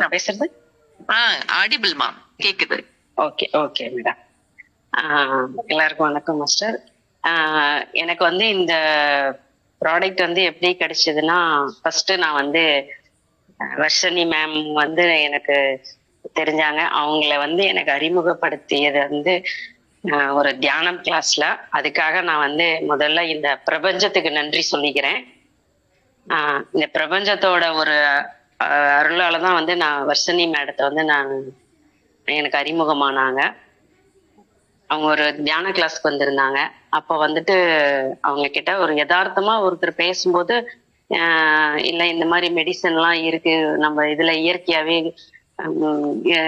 நான் பேசுறது? ஆ ஆடிபிள்மா கேக்குது. ஓகே ஓகே மேடம் எல்லாருக்கும் வணக்கம் மாஸ்டர் எனக்கு வந்து இந்த ப்ராடக்ட் வந்து எப்படி கிடைச்சதுன்னா ஃபர்ஸ்ட் நான் வந்து வர்ஷினி மேம் வந்து எனக்கு தெரிஞ்சாங்க. அவங்கள வந்து எனக்கு அறிமுகப்படுத்தியது வந்து ஒரு தியானம் கிளாஸ்ல அதுக்காக நான் வந்து முதல்ல இந்த பிரபஞ்சத்துக்கு நன்றி சொல்லிக்கிறேன். இந்த பிரபஞ்சத்தோட ஒரு அருளால தான் வந்து நான் வர்ஷினி மேடத்தை வந்து நான் எனக்கு அறிமுகமானாங்க. அவங்க ஒரு தியான கிளாஸ்க்கு வந்திருந்தாங்க. அப்போ வந்துட்டு அவங்க கிட்ட ஒரு யதார்த்தமா ஒருத்தர் பேசும்போது ஆஹ் இந்த மாதிரி மெடிசன்லாம் இருக்கு. நம்ம இதுல இயற்கையாவே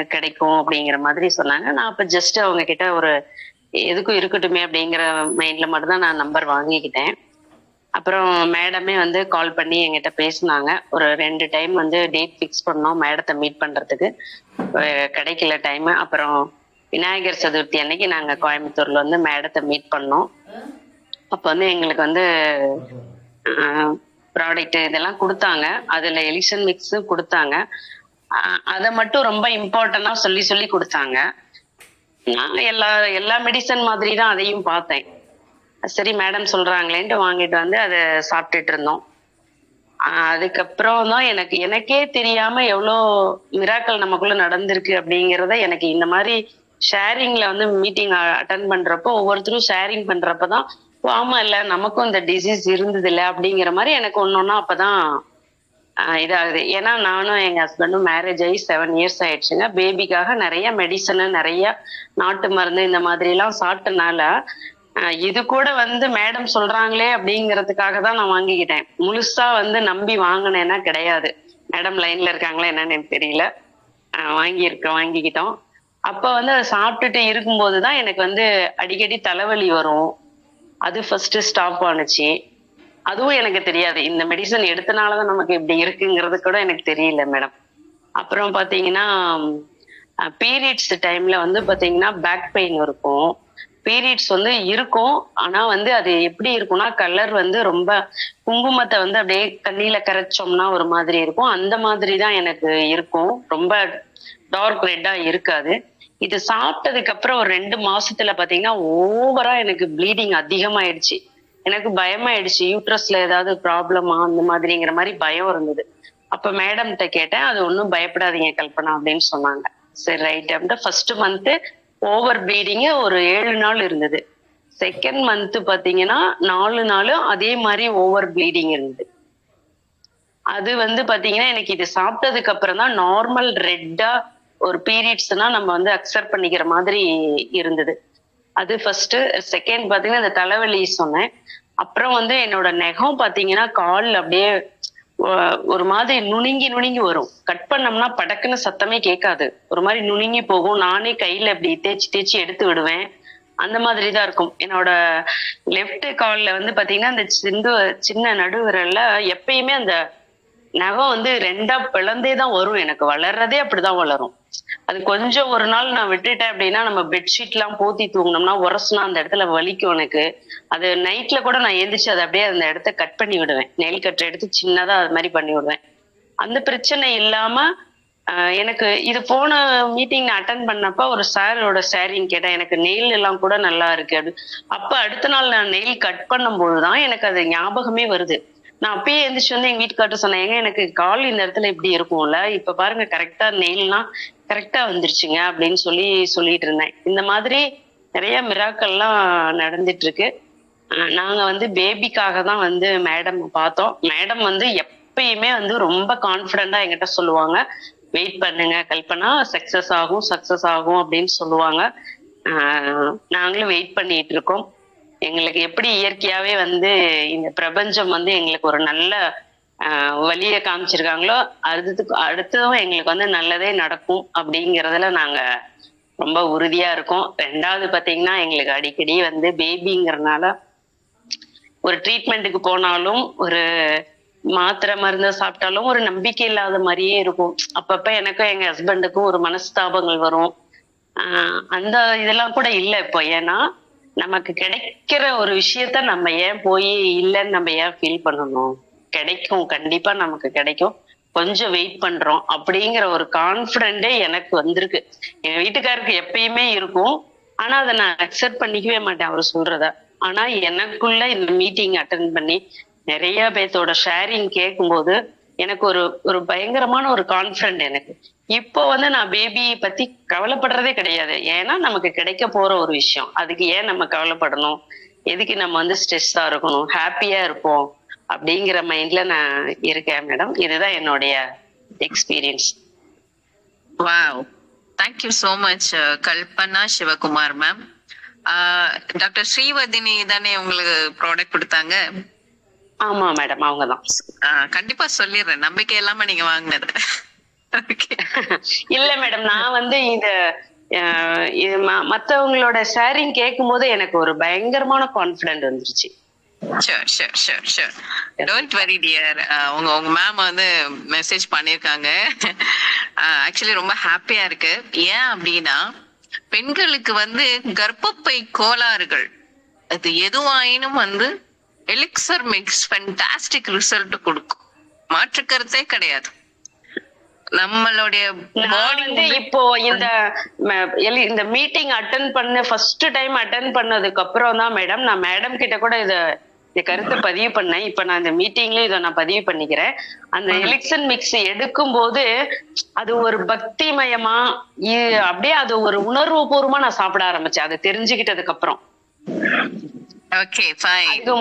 கிடைக்கும் அப்படிங்கிற மாதிரி சொன்னாங்க. நான் அப்போ ஜஸ்ட் அவங்க கிட்ட ஒரு எதுக்கும் இருக்கட்டுமே அப்படிங்கிற மைண்ட்ல மட்டும்தான் நான் நம்பர் வாங்கிக்கிட்டேன். அப்புறம் மேடமே வந்து கால் பண்ணி எங்கிட்ட பேசினாங்க. ஒரு ரெண்டு டைம் வந்து டேட் ஃபிக்ஸ் பண்ணோம் மேடத்தை மீட் பண்றதுக்கு. கிடைக்கல டைம் அப்புறம் விநாயகர் சதுர்த்தி அன்னைக்கு நாங்க கோயம்புத்தூர்ல வந்து மேடத்தை மீட் பண்ணோம். அப்போ வந்து எங்களுக்கு வந்து ப்ராடக்ட் இதெல்லாம் கொடுத்தாங்க. அதுல எலிசன் மிக்ஸ் கொடுத்தாங்க. அதை மட்டும் ரொம்ப இம்பார்ட்டண்டா சொல்லி சொல்லி கொடுத்தாங்க. நான் எல்லா எல்லா மெடிசன் மாதிரி தான் அதையும் பார்த்தேன். சரி மேடம் சொல்றாங்களேன்ட்டு வாங்கிட்டு வந்து அதை சாப்பிட்டுட்டு இருந்தோம். அதுக்கப்புறம் தான் எனக்கு எனக்கே தெரியாம எவ்வளோ மிராக்கள் நமக்குள்ள நடந்திருக்கு அப்படிங்கிறத எனக்கு இந்த மாதிரி ஷேரிங்ல வந்து மீட்டிங் அட்டன் பண்றப்போ ஒவ்வொருத்தரும் ஷேரிங் பண்றப்ப தான் ஆமா இல்ல நமக்கும் இந்த டிசீஸ் இருந்தது இல்லை அப்படிங்கிற மாதிரி எனக்கு ஒன்னொன்னா அப்பதான் இதாகுது. ஏன்னா நானும் எங்க ஹஸ்பண்டும் மேரேஜ் ஆகி செவன் இயர்ஸ் ஆயிடுச்சுங்க. பேபிக்காக நிறைய மெடிசனு நிறைய நாட்டு மருந்து இந்த மாதிரி எல்லாம் சாப்பிட்டனால இது கூட வந்து மேடம் சொல்றாங்களே அப்படிங்கிறதுக்காக தான் நான் வாங்கிக்கிட்டேன். முழுசா வந்து நம்பி வாங்கினேன்னா கிடையாது. மேடம் லைன்ல இருக்காங்களா என்னன்னு எனக்கு தெரியல. ஆஹ் வாங்கியிருக்கோம் வாங்கிக்கிட்டோம். அப்ப வந்து அதை சாப்பிட்டுட்டு இருக்கும்போது தான் எனக்கு வந்து அடிக்கடி தலைவலி வரும். அது ஃபர்ஸ்ட் ஸ்டாப் ஆனுச்சு. அதுவும் எனக்கு தெரியாது. இந்த மெடிசன் எடுத்தனாலதான் நமக்கு இப்படி இருக்குங்கிறது கூட எனக்கு தெரியல மேடம். அப்புறம் பாத்தீங்கன்னா பீரியட்ஸ் டைம்ல வந்து பாத்தீங்கன்னா பேக் பெயின் இருக்கும். பீரியட்ஸ் வந்து இருக்கும். ஆனா வந்து அது எப்படி இருக்கும்னா கலர் வந்து ரொம்ப குங்குமத்தை வந்து அப்படியே கண்ணில கரைச்சோம்னா ஒரு மாதிரி இருக்கும். அந்த மாதிரி தான் எனக்கு இருக்கும். ரொம்ப டார்க் ரெட்டா இருக்காது. இது சாப்பிட்டதுக்கு அப்புறம் ஒரு ரெண்டு மாசத்துல பாத்தீங்கன்னா ஓவரா எனக்கு ப்ளீடிங் அதிகமாயிடுச்சு. எனக்கு பயமாயிடுச்சு. யூட்ரஸ்ல ஏதாவது ப்ராப்ளமா அந்த மாதிரிங்கிற மாதிரி பயம் இருந்தது. அப்ப மேடம்கிட்ட கேட்டேன் அது ஒன்றும் பயப்படாதீங்க கல்பனா அப்படின்னு சொன்னாங்க. சரி ரைட் அப்படின்ட்டு ஃபர்ஸ்ட் மந்த்து ஓவர் ப்ளீடிங்க ஒரு ஏழு நாள் இருந்தது. செகண்ட் மந்த் பாத்தீங்கன்னா நாலு நாளும் அதே மாதிரி ஓவர் ப்ளீடிங் இருந்தது. அது வந்து பாத்தீங்கன்னா எனக்கு இது சாப்பிட்டதுக்கு அப்புறம் தான் நார்மல் ரெட்டா ஒரு பீரியட்ஸ்னா நம்ம வந்து அக்செப்ட் பண்ணிக்கிற மாதிரி இருந்தது. அது ஃபர்ஸ்ட் செகண்ட் பாத்தீங்கன்னா இந்த தலைவலி சொன்னேன். அப்புறம் வந்து என்னோட நெகம் பாத்தீங்கன்னா கால் அப்படியே ஒரு மாதிரி நுணுங்கி நுணுங்கி வரும். கட் பண்ணோம்னா படக்குன்னு சத்தமே கேட்காது. ஒரு மாதிரி நுணுங்கி போகும். நானே கையில இப்படி தேய்ச்சி தேய்ச்சி எடுத்து விடுவேன். அந்த மாதிரி தான் இருக்கும். என்னோட லெஃப்ட் கால்ல வந்து பாத்தீங்கன்னா அந்த சிந்து சின்ன நடுவிரல்ல எப்பயுமே அந்த நகம் வந்து ரெண்டா பிளந்தே தான் வரும். எனக்கு வளர்றதே அப்படிதான் வளரும். அது கொஞ்சம் ஒரு நாள் நான் விட்டுட்டேன் அப்படின்னா நம்ம பெட்ஷீட் எல்லாம் போத்தி தூங்கினோம்னா உரசுனா அந்த இடத்துல வலிக்கும் எனக்கு. அது நைட்ல கூட நான் எந்திரிச்சு அதை அப்படியே அந்த இடத்த கட் பண்ணி விடுவேன். நெல் கட்டை எடுத்து சின்னதா அது மாதிரி பண்ணி விடுவேன். அந்த பிரச்சனை இல்லாம எனக்கு இது போன மீட்டிங் நான் அட்டன் பண்ணப்ப ஒரு சாரோட சாரின்னு கேட்டேன். எனக்கு நெயில் எல்லாம் கூட நல்லா இருக்கு. அப்படி அப்ப அடுத்த நாள் நான் நெயில் கட் பண்ணும்போது தான் எனக்கு அது ஞாபகமே வருது. நான் அப்பயே எழுந்திரிச்சு வந்து எங்க வீட்டுக்கார்ட்ட சொன்னேன் ஏங்க எனக்கு கால் இந்த இடத்துல இப்படி இருக்கும்ல இப்ப பாருங்க கரெக்டா நெயில்லாம் கரெக்டா வந்துருச்சுங்க அப்படின்னு சொல்லி சொல்லிட்டு இருந்தேன். இந்த மாதிரி நிறைய மிராக்கள்லாம் நடந்துட்டு இருக்கு. நாங்க வந்து பேபிக்காக தான் வந்து மேடம் பார்த்தோம். மேடம் வந்து எப்பயுமே வந்து ரொம்ப கான்பிடண்டா என்கிட்ட சொல்லுவாங்க. வெயிட் பண்ணுங்க கல்பனா சக்சஸ் ஆகும் சக்சஸ் ஆகும் அப்படின்னு சொல்லுவாங்க. நாங்களும் வெயிட் பண்ணிட்டு இருக்கோம். எங்களுக்கு எப்படி இயற்கையாவே வந்து இந்த பிரபஞ்சம் வந்து எங்களுக்கு ஒரு நல்ல வழியை காமிச்சிருக்காங்களோ அடுத்ததுக்கு அடுத்ததும் எங்களுக்கு வந்து நல்லதே நடக்கும் அப்படிங்கிறதுல நாங்க ரொம்ப உறுதியா இருக்கோம். ரெண்டாவது பாத்தீங்கன்னா எங்களுக்கு அடிக்கடி வந்து பேபிங்கிறனால ஒரு ட்ரீட்மெண்ட்டுக்கு போனாலும் ஒரு மாத்திரை மருந்து சாப்பிட்டாலும் ஒரு நம்பிக்கை இல்லாத மாதிரியே இருக்கும். அப்பப்ப எனக்கும் எங்க ஹஸ்பண்டுக்கும் ஒரு மனஸ்தாபங்கள் வரும். அந்த இதெல்லாம் கூட இல்லை இப்போ. ஏன்னா நமக்கு கிடைக்கிற ஒரு விஷயத்த நம்ம ஏன் போய் இல்லைன்னு நம்ம ஏன் ஃபீல் பண்ணணும்? கிடைக்கும் கண்டிப்பா நமக்கு கிடைக்கும். கொஞ்சம் வெயிட் பண்றோம். அப்படிங்கிற ஒரு கான்பிடென்டே எனக்கு வந்திருக்கு. எங்க வீட்டுக்காருக்கு எப்பயுமே இருக்கும். ஆனா அதை நான் அக்செப்ட் பண்ணிக்கவே மாட்டேன் அவர் சொல்றத. ஆனா எனக்குள்ள இந்த மீட்டிங் அட்டன் பண்ணி நிறைய பேர்த்தோட ஷேரிங் கேட்கும்போது எனக்கு ஒரு ஒரு பயங்கரமான ஒரு கான்பிடன்ட் எனக்கு. இப்போ வந்து நான் பேபி பத்தி கவலைப்படுறதே கிடையாது. ஏன்னா நமக்கு கிடைக்க போற ஒரு விஷயம். அதுக்கு ஏன் நம்ம கவலைப்படணும்? எதுக்கு நம்ம வந்து ஸ்ட்ரெஸ்ஸா இருக்கணும்? ஹாப்பியா இருப்போம். அப்படிங்கிற மைண்ட்ல நான் இருக்கேன் மேடம் இதுதான் என்னுடைய experience wow thank you so much Kalpana Sivakumar ma'am doctor Srivardhini தானே உங்களுக்கு ப்ராடக்ட் கொடுத்தாங்க? ஆமா மேடம் அவங்கதான். ஆஹ் கண்டிப்பா சொல்லிடுறேன். நம்பிக்கை இல்லாம நீங்க வாங்கினது. இல்ல மேடம் நான் வந்து இத இது மத்தவங்களோட ஷேரிங் கேட்கும் போது எனக்கு ஒரு பயங்கரமான கான்பிடன்ட் வந்துருச்சு. Sure, sure, sure. Don't worry, dear. Uh, உங்க உங்க மேம் வந்து மெசேஜ் பண்ணிருக்காங்க. ஆக்சுவலி ரொம்ப ஹாப்பியா இருக்கு. ஏன் அப்படின்னா பெண்களுக்கு வந்து கர்ப்பப்பை கோளாறுகள் அது எதுவாயினும் வந்து எலிக்சர் மிக்ஸ் ஃபண்டாஸ்டிக் ரிசல்ட் கொடுக்கும். மாற்று கருத்தே கிடையாது. நம்மளுடைய இப்போ இந்த இந்த மீட்டிங் அட்டன் பண்ண ஃபர்ஸ்ட் டைம் அட்டன் பண்ணதுக்கு அப்புறம் தான் மேடம் நான் மேடம் கிட்ட கூட இத இந்த கருத்தை பதிவு பண்ணேன். இப்ப நான் இந்த மீட்டிங்லயும் இதை நான் பதிவு பண்ணிக்கிறேன். அந்த எலிக்சன் மிக்ஸ் எடுக்கும் போது அது ஒரு பக்திமயமா அப்படியே அது ஒரு உணர்வு பூர்வமா நான் சாப்பிட ஆரம்பிச்சேன். அது தெரிஞ்சுக்கிட்டதுக்கு அப்புறம்.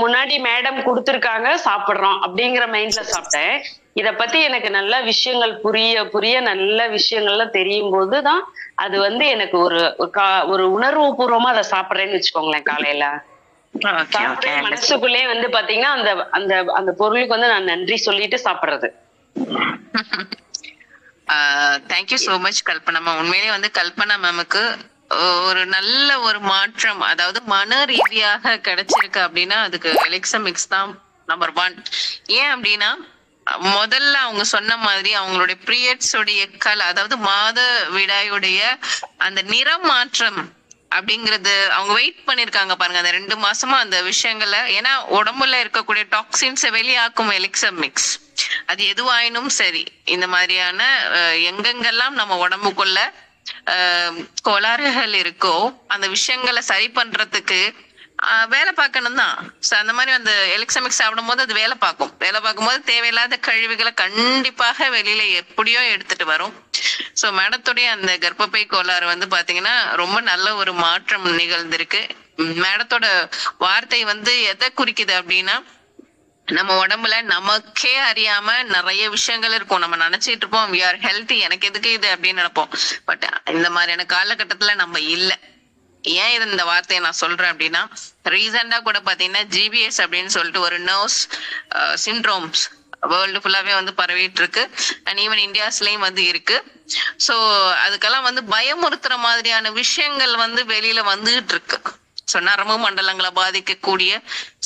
முன்னாடி மேடம் கொடுத்திருக்காங்க சாப்பிடுறோம் அப்படிங்கிற மைண்ட்ல சாப்பிட்டேன். இத பத்தி எனக்கு நல்ல விஷயங்கள் புரிய புரிய நல்ல விஷயங்கள்லாம் தெரியும் போதுதான் அது வந்து எனக்கு ஒரு ஒரு உணர்வு பூர்வமா அதை சாப்பிடுறேன்னு வச்சுக்கோங்களேன் காலையில. மனசுக்குள்ளே வந்து பாத்தீங்கன்னா அந்த அந்த அந்த பொருளுக்கு வந்து நான் நன்றி சொல்லிட்டு சாப்பிடுறது. Thank you so much Kalpana ma'am உண்மையிலேயே வந்து கல்பனா மேமுக்கு ஒரு நல்ல ஒரு மாற்றம் அதாவது மன ரீதியாக கிடைச்சிருக்கு அப்படின்னா அதுக்கு எலெக்சா மிக்ஸ் தான் நம்பர் ஒன் ஏன் அப்படின்னா முதல்ல அவங்க சொன்ன மாதிரி அவங்களுடைய பீரியட்ஸ் உடைய கல் அதாவது மாத விடாயுடைய அந்த நிறம் மாற்றம் அப்படிங்கறது அவங்க வெயிட் பண்ணிருக்காங்க பாருங்க. அந்த ரெண்டு மாசமா அந்த விஷயங்களை ஏன்னா உடம்புல இருக்கக்கூடிய டாக்ஸின்ஸை வெளியாக்கும் எலிக்சமிக்ஸ் அது எதுவாயினும் சரி இந்த மாதிரியான எங்கெங்கெல்லாம் நம்ம உடம்புக்குள்ள கோளாறுகள் இருக்கோ அந்த விஷயங்களை சரி பண்றதுக்கு வேலை பார்க்கணும் தான் ஸோ அந்த மாதிரி அந்த எலக்சமிக் சாப்பிடும் போது அது வேலை பார்க்கும். வேலை பார்க்கும்போது தேவையில்லாத கழிவுகளை கண்டிப்பாக வெளியில எப்படியோ எடுத்துட்டு வரும். ஸோ மேடத்துடைய அந்த கர்ப்பப்பை கோளாறு வந்து பாத்தீங்கன்னா ரொம்ப நல்ல ஒரு மாற்றம் நிகழ்ந்திருக்கு. உம் மேடத்தோட வார்த்தை வந்து எதை குறிக்குது அப்படின்னா நம்ம உடம்புல நமக்கே அறியாம நிறைய விஷயங்கள் இருக்கும். நம்ம நினைச்சிட்டு இருப்போம் வி ஆர் ஹெல்த்தி எனக்கு எதுக்கு இது? அப்படின்னு நினைப்போம். பட் இந்த மாதிரியான காலகட்டத்துல நம்ம இல்ல. ஏன் இது இந்த வார்த்தையை நான் சொல்றேன் அப்படின்னா ரீசெண்டா கூட பாத்தீங்கன்னா ஜிபிஎஸ் அப்படின்னு சொல்லிட்டு ஒரு நர்வ்ஸ் சிண்ட்ரோம்ஸ் வேர்ல்டு ஃபுல்லாவே வந்து பரவிட்டு இருக்கு அண்ட் ஈவன் இந்தியாஸ்லயும் வந்து இருக்கு. சோ அதுக்கெல்லாம் வந்து பயமுறுத்துற மாதிரியான விஷயங்கள் வந்து வெளியில வந்துகிட்டு இருக்கு. ஸோ நரம்பு மண்டலங்களை பாதிக்கக்கூடிய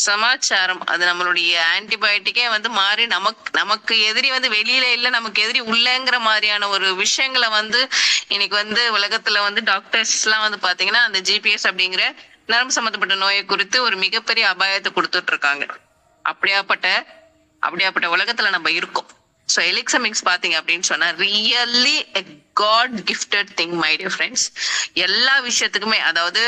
சமாச்சாரம். அது நம்மளுடைய ஆன்டிபயோட்டிக்கே வந்து மாறி நமக்கு நமக்கு எதிரி வந்து வெளியில இல்ல நமக்கு எதிரி உள்ளங்கிற மாதிரியான ஒரு விஷயங்களை வந்து இன்னைக்கு வந்து உலகத்துல வந்து டாக்டர்ஸ் எல்லாம் வந்து பாத்தீங்கன்னா அந்த ஜிபிஎஸ் அப்படிங்கிற நரம்பு சம்பந்தப்பட்ட நோயை குறித்து ஒரு மிகப்பெரிய அபாயத்தை கொடுத்துட்டு இருக்காங்க அப்படியாப்பட்ட அப்படியாப்பட்ட உலகத்துல நம்ம இருக்கோம். ஸோ எலிக்சமிக்ஸ் பாத்தீங்க அப்படின்னு சொன்னா really God gifted thing my dear friends எல்லா விஷயத்துக்குமே அதாவது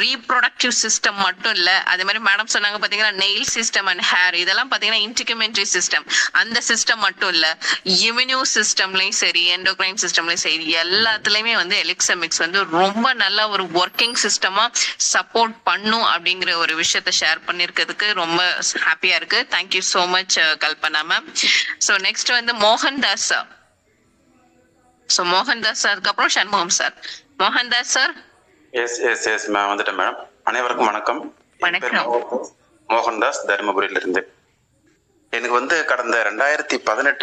ரீப்ரொடக்டிவ் சிஸ்டம் மட்டும் இல்ல அதே மாதிரி மேடம் சொன்னாங்க பாத்தீங்கன்னா நெயில் சிஸ்டம் அண்ட் ஹேர் இதெல்லாம் பாத்தீங்கன்னா இன்டிகமெண்ட்ரி சிஸ்டம் அந்த சிஸ்டம் மட்டும் இல்ல இம்யூனியூ சிஸ்டம்லயும் சரி எண்டோக்ரைன் சிஸ்டம்லயும் சரி எல்லாத்துலயுமே வந்து எலிக்சமிக்ஸ் வந்து ரொம்ப நல்ல ஒரு ஒர்க்கிங் சிஸ்டமா சப்போர்ட் பண்ணும் அப்படிங்கிற ஒரு விஷயத்த ஷேர் பண்ணிருக்கிறதுக்கு ரொம்ப ஹாப்பியா இருக்கு. Thank you so much Kalpana ma'am so next வந்து மோகன்தாஸ் தாஸ் ஸோ மோகன்தாஸ் சார் அதுக்கப்புறம் Shanmugam sir Mohandas sir yes yes yes ma'am வந்துட்டேன் மேடம் அனைவருக்கும் வணக்கம். வணக்கம். மோகன்தாஸ், மோகன்தாஸ் தருமபுரியிலிருந்து. எனக்கு வந்து கடந்த ரெண்டாயிரத்தி பதினெட்டுல